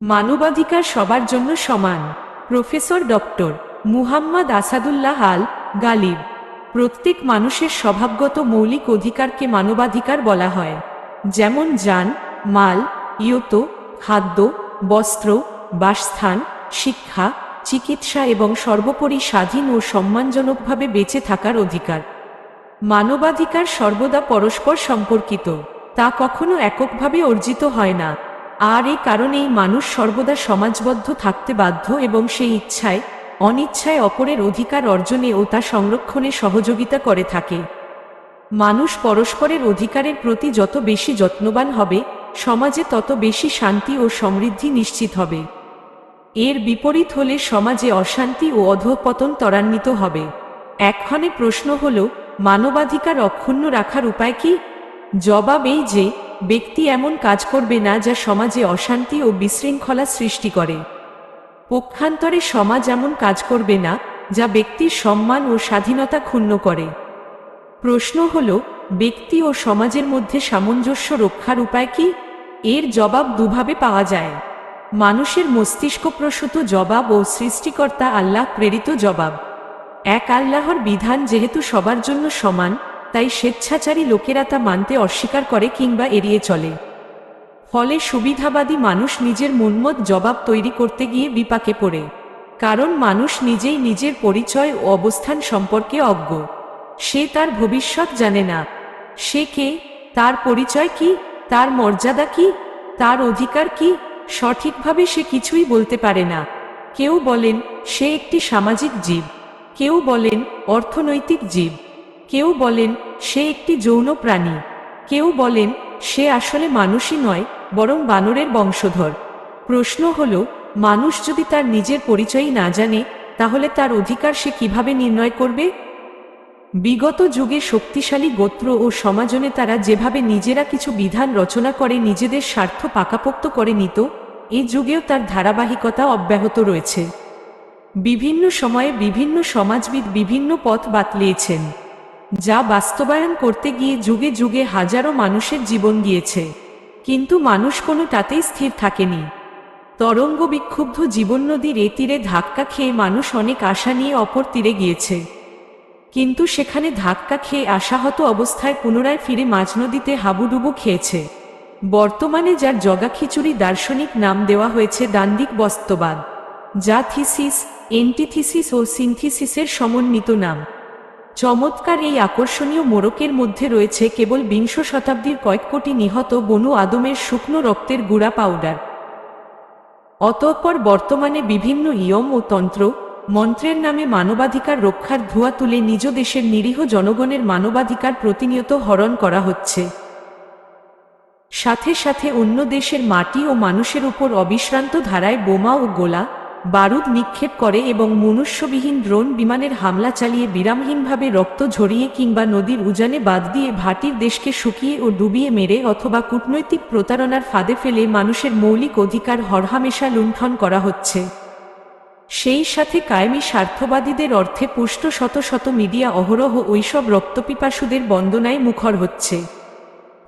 মানবাধিকার সবার জন্য সমান। Professor doctor Muhammad Asadullah Al Ghalib. প্রত্যেক মানুষের স্বভাবগত মৌলিক অধিকারকে মানবাধিকার বলা হয়। যেমন যান, মাল, ইয়ত, খাদ্য, বস্ত্র, বাসস্থান, শিক্ষা, চিকিৎসা এবং সর্বোপরি স্বাধীন ও সম্মানজনকভাবে বেঁচে থাকার অধিকার। মানবাধিকার সর্বদা পরস্পর সম্পর্কিত, তা কখনো এককভাবে অর্জিত হয় না। আর এই কারণেই মানুষ সর্বদা সমাজবদ্ধ থাকতে বাধ্য এবং সেই ইচ্ছায়, অনিচ্ছায় অপরের অধিকার অর্জনে ও তা সংরক্ষণে সহযোগিতা করে থাকে। মানুষ পরস্পরের অধিকারের প্রতি যত বেশি যত্নবান হবে, সমাজে তত বেশি শান্তি ও সমৃদ্ধি নিশ্চিত হবে। এর বিপরীত হলে সমাজে অশান্তি ও অধঃপতন ত্বরান্বিত হবে। এক্ষণে প্রশ্ন হল, মানবাধিকার অক্ষুণ্ণ রাখার উপায় কি? জবাব এই যে ব্যক্তি এমন কাজ করবে না যা সমাজে অশান্তি ও বিশৃঙ্খলা সৃষ্টি করে। পক্ষান্তরে সমাজ এমন কাজ করবে না যা ব্যক্তির সম্মান ও স্বাধীনতা ক্ষুণ্ণ করে। প্রশ্ন হল, ব্যক্তি ও সমাজের মধ্যে সামঞ্জস্য রক্ষার উপায় কি? এর জবাব দুভাবে পাওয়া যায়। মানুষের মস্তিষ্কপ্রসূত জবাব ও সৃষ্টিকর্তা আল্লাহ প্রেরিত জবাব। এক আল্লাহর বিধান যেহেতু সবার জন্য সমান তাই স্বেচ্ছাচারী লোকেরা তা মানতে অস্বীকার করে কিংবা এড়িয়ে চলে। ফলে সুবিধাবাদী মানুষ নিজের মনমত জবাব তৈরি করতে গিয়ে বিপাকে পড়ে। কারণ মানুষ নিজেই নিজের পরিচয় ও অবস্থান সম্পর্কে অজ্ঞ। সে তার ভবিষ্যৎ জানে না। সে কে? তার পরিচয় কি? তার মর্যাদা কি? তার অধিকার কি? সঠিকভাবে সে কিছুই বলতে পারে না। কেউ বলেন, সে একটি সামাজিক জীব। কেউ বলেন, অর্থনৈতিক জীব। কেউ বলেন, সে একটি যৌন প্রাণী। কেউ বলেন, সে আসলে মানুষই নয়, বরং বানরের বংশধর। প্রশ্ন হল, মানুষ যদি তার নিজের পরিচয়ই না জানে, তাহলে তার অধিকার সে কীভাবে নির্ণয় করবে? বিগত যুগে শক্তিশালী গোত্র ও সমাজনে তারা যেভাবে নিজেরা কিছু বিধান রচনা করে, নিজেদের স্বার্থ পাকাপোক্ত করে নিত, এ যুগেও তার ধারাবাহিকতা অব্যাহত রয়েছে। বিভিন্ন সময়ে বিভিন্ন সমাজবিদ বিভিন্ন পথ বাতলিয়েছেন। যা বাস্তবায়ন করতে গিয়ে যুগে যুগে হাজারো মানুষের জীবন গিয়েছে। কিন্তু মানুষ কোনো তাতেই স্থির থাকেনি। তরঙ্গ বিক্ষুব্ধ জীবন নদীর এ তীরে ধাক্কা খেয়ে মানুষ অনেক আশা নিয়ে অপর তীরে গিয়েছে। কিন্তু সেখানে ধাক্কা খেয়ে আশাহত অবস্থায় পুনরায় ফিরে মাঝ নদীতে হাবুডুবু খেয়েছে। বর্তমানে যার জগাখিচুড়ি দার্শনিক নাম দেওয়া হয়েছে দান্দিক বস্তবাদ যা থিসিস, এন্টিথিসিস ও সিনথিসিসের সমন্বিত নাম। চমৎকার এই আকর্ষণীয় মোড়কের মধ্যে রয়েছে কেবল বিংশ শতাব্দীর কয়েক কোটি নিহত বনু আদমের শুকনো রক্তের গুঁড়া পাউডার। অতঃপর বর্তমানে বিভিন্ন ইয়ম ও তন্ত্র, মন্ত্রের নামে মানবাধিকার রক্ষার ধোঁয়া তুলে নিজ দেশের নিরীহ জনগণের মানবাধিকার প্রতিনিয়ত হরণ করা হচ্ছে। সাথে সাথে অন্য দেশের মাটি ও মানুষের উপর অবিশ্রান্ত ধারায় বোমা ও গোলা বারুদ নিক্ষেপ করে এবং মনুষ্যবিহীন ড্রোন বিমানের হামলা চালিয়ে বিরামহীনভাবে রক্ত ঝরিয়ে কিংবা নদীর উজানে বাদ দিয়ে ভাটির দেশকে শুকিয়ে ও ডুবিয়ে মেরে অথবা কূটনৈতিক প্রতারণার ফাঁদে ফেলে মানুষের মৌলিক অধিকার হরহামেশা লুণ্ঠন করা হচ্ছে। সেই সাথে কায়েমি স্বার্থবাদীদের অর্থে পুষ্ট শত শত মিডিয়া অহরহ ওইসব রক্তপিপাসুদের বন্দনায় মুখর হচ্ছে।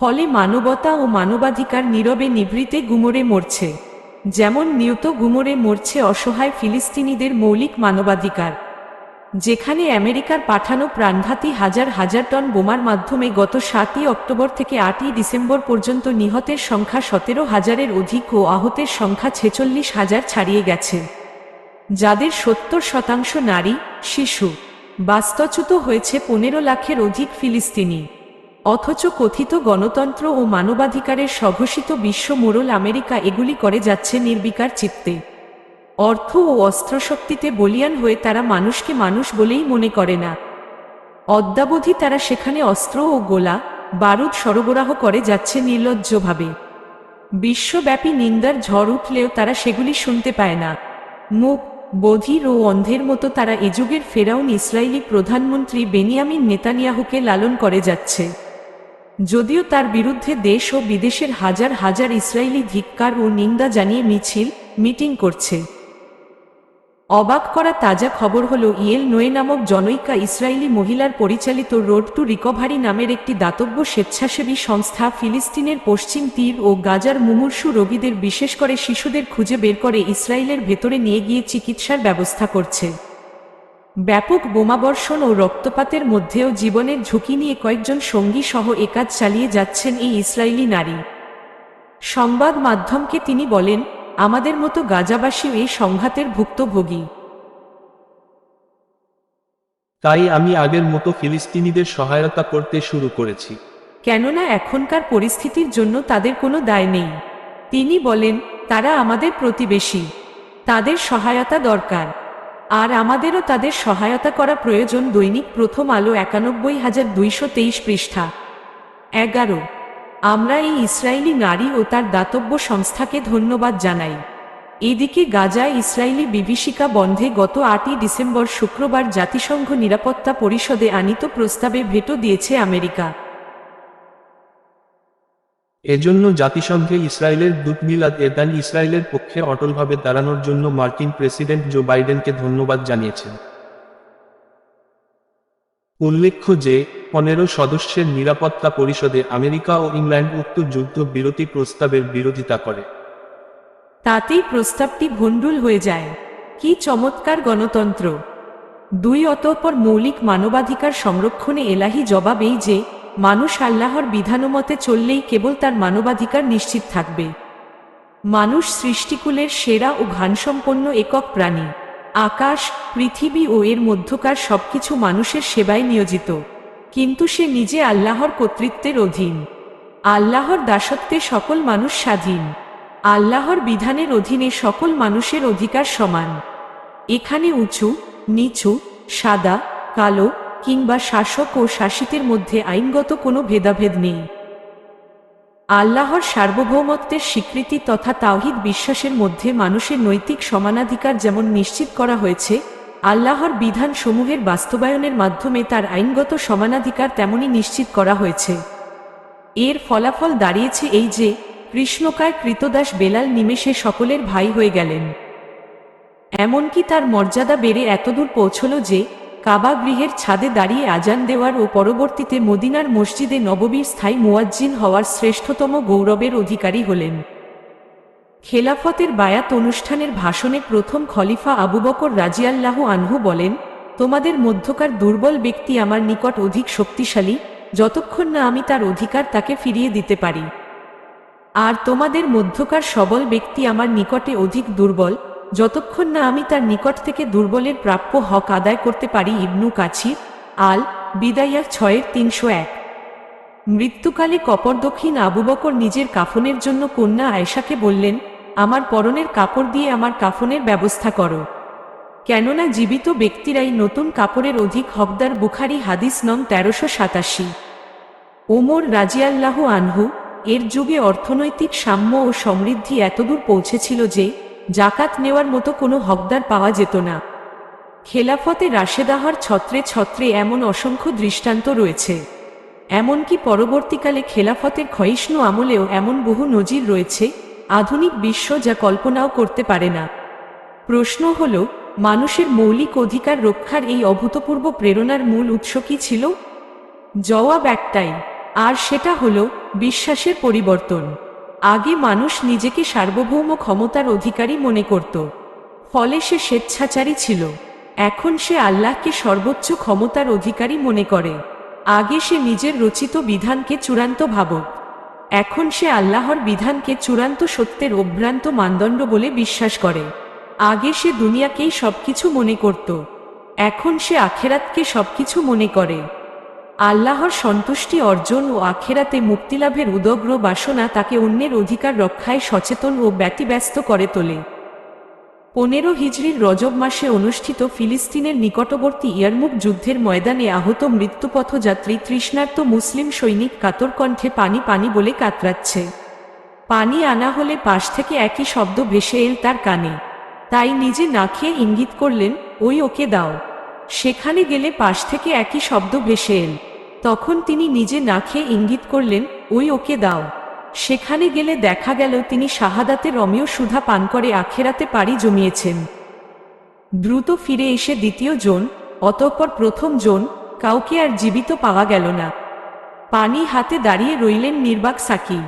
ফলে মানবতা ও মানবাধিকার নীরবে নিভৃতে গুমরে মরছে। যেমন নিয়ত গুমরে মরছে অসহায় ফিলিস্তিনিদের মৌলিক মানবাধিকার। যেখানে আমেরিকার পাঠানো প্রাণঘাতী হাজার হাজার টন বোমার মাধ্যমে গত সাতই অক্টোবর থেকে আটই ডিসেম্বর পর্যন্ত নিহতের সংখ্যা সতেরো হাজারের অধিক ও আহতের সংখ্যা ছেচল্লিশ হাজার ছাড়িয়ে গেছে। যাদের সত্তর শতাংশ নারী, শিশু। বাস্তচ্যুত হয়েছে পনেরো লাখের অধিক ফিলিস্তিনি। অথচ কথিত গণতন্ত্র ও মানবাধিকারের স্বঘোষিত বিশ্ব মোড়ল আমেরিকা এগুলি করে যাচ্ছে নির্বিকার চিত্তে। অর্থ ও অস্ত্রশক্তিতে বলিয়ান হয়ে তারা মানুষকে মানুষ বলেই মনে করে না। অদ্যাবধি তারা সেখানে অস্ত্র ও গোলা, বারুদ সরবরাহ করে যাচ্ছে নির্লজ্জভাবে। বিশ্বব্যাপী নিন্দার ঝড় উঠলেও তারা সেগুলি শুনতে পায় না। মুখ বধির ও অন্ধের মতো তারা এ যুগের ফেরাউন ইসরায়েলি প্রধানমন্ত্রী বেনিয়ামিন নেতানিয়াহুকে লালন করে যাচ্ছে। যদিও তার বিরুদ্ধে দেশ ও বিদেশের হাজার হাজার ইসরায়েলি ধিক্কার ও নিন্দা জানিয়ে মিছিল, মিটিং করছে। অবাক করা তাজা খবর হল, ইয়েল নোয়ে নামক জনৈকা ইসরায়েলি মহিলার পরিচালিত রোড টু রিকভারি নামের একটি দাতব্য স্বেচ্ছাসেবী সংস্থা ফিলিস্তিনের পশ্চিম তীর ও গাজার মুমূর্ষু রোগীদের বিশেষ করে শিশুদের খুঁজে বের করে ইসরায়েলের ভেতরে নিয়ে গিয়ে চিকিৎসার ব্যবস্থা করছে। ব্যাপক বোমাবর্ষণ ও রক্তপাতের মধ্যেও জীবনের ঝুঁকি নিয়ে কয়েকজন সঙ্গী সহ একাজ চালিয়ে যাচ্ছেন এই ইসরায়েলি নারী। সংবাদ মাধ্যমকে তিনি বলেন আমাদের মতো গাজাবাসীও এই সংঘাতের ভুক্তভোগী। তাই আমি আগের মতো ফিলিস্তিনিদের সহায়তা করতে শুরু করেছি। কেননা এখনকার পরিস্থিতির জন্য তাদের কোনো দায় নেই। তিনি বলেন তারা আমাদের প্রতিবেশী। তাদের সহায়তা দরকার। আর আমাদেরও তাদের সহায়তা করা প্রয়োজন দৈনিক প্রথম আলো একানব্বই হাজার দুইশো তেইশ পৃষ্ঠা। এগারো। আমরা এই ইসরায়েলি নারী ও তার দাতব্য সংস্থাকে ধন্যবাদ জানাই। এদিকে গাজায় ইসরায়েলি বিভীষিকা বন্ধে গত আটই ডিসেম্বর শুক্রবার জাতিসংঘ নিরাপত্তা পরিষদে আনিত প্রস্তাবে ভেটো দিয়েছে আমেরিকা। এজন্য জাতিসংঘে ইসরায়েলের দূত মিলাদ এদান ইসরায়েলের পক্ষে অটলভাবে দাঁড়ানোর জন্য মার্কিন প্রেসিডেন্ট জো বাইডেনকে ধন্যবাদ জানিয়েছেন। উল্লেখ্য যে, পনেরো সদস্যের নিরাপত্তা পরিষদে আমেরিকা ও ইংল্যান্ড উক্ত যুদ্ধ বিরতি প্রস্তাবের বিরোধিতা করে। তাতেই প্রস্তাবটি ভণ্ডুল হয়ে যায়। কি চমৎকার গণতন্ত্র। দুই অতঃপর মৌলিক মানবাধিকার সংরক্ষণে এলাহি জবাবেই যে মানুষ আল্লাহর বিধানমতে চললেই কেবল তার মানবাধিকার নিশ্চিত থাকবে। মানুষ সৃষ্টিকুলের সেরা ও ঘানসম্পন্ন একক প্রাণী। আকাশ, পৃথিবী ও এর মধ্যকার সবকিছু মানুষের সেবায় নিয়োজিত। কিন্তু সে নিজে আল্লাহর কর্তৃত্বের অধীন। আল্লাহর দাসত্বে সকল মানুষ স্বাধীন। আল্লাহর বিধানের অধীনে সকল মানুষের অধিকার সমান। এখানে উঁচু, নিচু, সাদা, কালো কিংবা শাসক ও শাসিতের মধ্যে আইনগত কোনো ভেদাভেদ নেই। আল্লাহর সার্বভৌমত্বের স্বীকৃতি তথা তাওহিদ বিশ্বাসের মধ্যে মানুষের নৈতিক সমানাধিকার যেমন নিশ্চিত করা হয়েছে, আল্লাহর বিধান সমূহের বাস্তবায়নের মাধ্যমে তার আইনগত সমানাধিকার তেমনি নিশ্চিত করা হয়েছে। এর ফলাফল দাঁড়িয়েছে এই যে, কৃষ্ণকায় কৃতদাস বেলাল নিমেষে সকলের ভাই হয়ে গেলেন। এমনকি তার মর্যাদা বেড়ে এতদূর পৌঁছল যে কাবা গৃহের ছাদে দাঁড়িয়ে আজান দেওয়ার ও পরবর্তীতে মদিনার মসজিদে নববীর স্থায়ী মুয়াজ্জিন হওয়ার শ্রেষ্ঠতম গৌরবের অধিকারী হলেন। খেলাফতের বায়াত অনুষ্ঠানের ভাষণে প্রথম খলিফা আবু বকর রাজিয়াল্লাহ আনহু বলেন, তোমাদের মধ্যকার দুর্বল ব্যক্তি আমার নিকট অধিক শক্তিশালী, যতক্ষণ না আমি তার অধিকার তাকে ফিরিয়ে দিতে পারি। আর তোমাদের মধ্যকার সবল ব্যক্তি আমার নিকটে অধিক দুর্বল যতক্ষণ না আমি তার নিকট থেকে দুর্বলের প্রাপ্য হক আদায় করতে পারি ইবনু কাছির, আল বিদাইয়া ছয়ের তিনশো এক। মৃত্যুকালে কপর দক্ষিণ আবু বকর নিজের কাফনের জন্য কন্যা আয়েশাকে বললেন, আমার পরনের কাপড় দিয়ে আমার কাফনের ব্যবস্থা করো। কেননা জীবিত ব্যক্তিরাই নতুন কাপড়ের অধিক হকদার বুখারি হাদিস নং তেরোশো সাতাশি। ওমর রাজিয়াল্লাহ আনহু, এর যুগে অর্থনৈতিক সাম্য ও সমৃদ্ধি এতদূর পৌঁছেছিল যে জাকাত নেওয়ার মতো কোনো হকদার পাওয়া যেত না। খেলাফতে রাশেদাহর ছত্রে ছত্রে এমন অসংখ্য দৃষ্টান্ত রয়েছে। এমনকি পরবর্তীকালে খেলাফতের ক্ষয়িষ্ণু আমলেও এমন বহু নজির রয়েছে, আধুনিক বিশ্ব যা কল্পনাও করতে পারে না। প্রশ্ন হল, মানুষের মৌলিক অধিকার রক্ষার এই অভূতপূর্ব প্রেরণার মূল উৎস কি ছিল? জবাব একটাই, আর সেটা হলো, বিশ্বাসের পরিবর্তন। আগে মানুষ নিজেকে সার্বভৌম ক্ষমতার অধিকারী মনে করত। ফলে সে স্বেচ্ছাচারী ছিল। এখন সে আল্লাহকে সর্বোচ্চ ক্ষমতার অধিকারী মনে করে। আগে সে নিজের রচিত বিধানকে চূড়ান্ত ভাবক। এখন সে আল্লাহর বিধানকে চূড়ান্ত সত্যের অভ্রান্ত মানদণ্ড বলে বিশ্বাস করে। আগে সে দুনিয়াকেই সবকিছু মনে করত। এখন সে আখেরাতকে সবকিছু মনে করে। আল্লাহর সন্তুষ্টি অর্জন ও আখেরাতে মুক্তিলাভের উদগ্র বাসনা তাকে অন্যের অধিকার রক্ষায় সচেতন ও ব্যতিব্যস্ত করে তোলে। পনেরো হিজড়ির রজব মাসে অনুষ্ঠিত ফিলিস্তিনের নিকটবর্তী ইয়ারমুক যুদ্ধের ময়দানে আহত মৃত্যুপথযাত্রী তৃষ্ণার্ত মুসলিম সৈনিক কাতর কণ্ঠে পানি পানি বলে কাতরাচ্ছে। পানি আনা হলে পাশ থেকে একই শব্দ ভেসে এল তার কানে। তাই নিজে না খেয়ে ইঙ্গিত করলেন, ওই ওকে দাও। সেখানে গেলে পাশ থেকে একই শব্দ ভেসে এল। তখন তিনি নিজে না খেয়ে ইঙ্গিত করলেন, ওই ওকে দাও। সেখানে গেলে দেখা গেল তিনি শাহাদাতে রমেও সুধা পান করে আখেরাতে পাড়ি জমিয়েছেন। দ্রুত ফিরে এসে দ্বিতীয় জন, অতঃপর প্রথম জন, কাউকে আর জীবিত পাওয়া গেল না। পানি হাতে দাঁড়িয়ে রইলেন নির্বাক সাকি।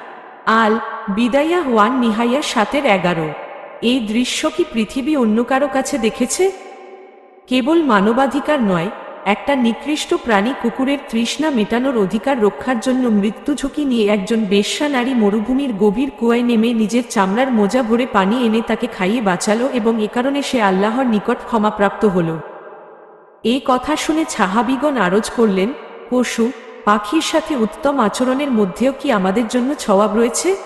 আল বিদায়া ওয়ান নিহাইয়া সাতের এগারো। এই দৃশ্য কি পৃথিবী অন্য কারও কাছে দেখেছে? কেবল মানবাধিকার নয় একটা নিকৃষ্ট প্রাণী কুকুরের তৃষ্ণা মেটানোর অধিকার রক্ষার জন্য মৃত্যু ঝুঁকি নিয়ে একজন বেশ্যা নারী মরুভূমির গভীর কুয়ায় নেমে নিজের চামড়ার মোজা ভরে পানি এনে তাকে খাইয়ে বাঁচালো এবং এ কারণে সে আল্লাহর নিকট ক্ষমাপ্রাপ্ত হল। এই কথা শুনে ছাহাবিগণ আরজ করলেন, পশু, পাখির সাথে উত্তম আচরণের মধ্যেও কি আমাদের জন্য ছওয়াব রয়েছে?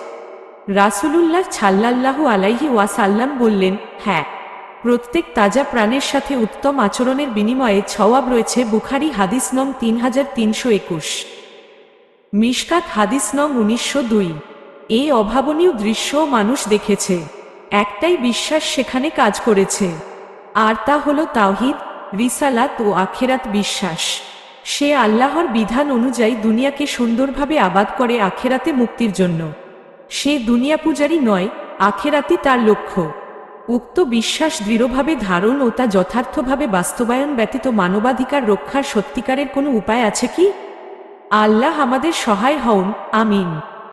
রাসূলুল্লাহ ছাল্লাল্লাহু আলাইহি ওয়াসাল্লাম বললেন হ্যাঁ। প্রত্যেক তাজা প্রাণের সাথে উত্তম আচরণের বিনিময়ে ছওয়াব রয়েছে বুখারি হাদিস নং তিন হাজার তিনশো একুশ। মিশকাত হাদিস নং উনিশশো দুই। এই অভাবনীয় দৃশ্যও মানুষ দেখেছে। একটাই বিশ্বাস সেখানে কাজ করেছে। আর তা হল তাওহিদ, রিসালাত ও আখেরাত বিশ্বাস। সে আল্লাহর বিধান অনুযায়ী দুনিয়াকে সুন্দরভাবে আবাদ করে আখেরাতে মুক্তির জন্য। সে দুনিয়া পূজারী নয় আখেরাতি তার লক্ষ্য। উক্ত বিশ্বাস দৃঢ়ভাবে ধারণ ও তা যথার্থভাবে বাস্তবায়ন ব্যতীত মানবাধিকার রক্ষার সত্যিকারের কোনো উপায় আছে কি? আল্লাহ আমাদের সহায় হন আমিন।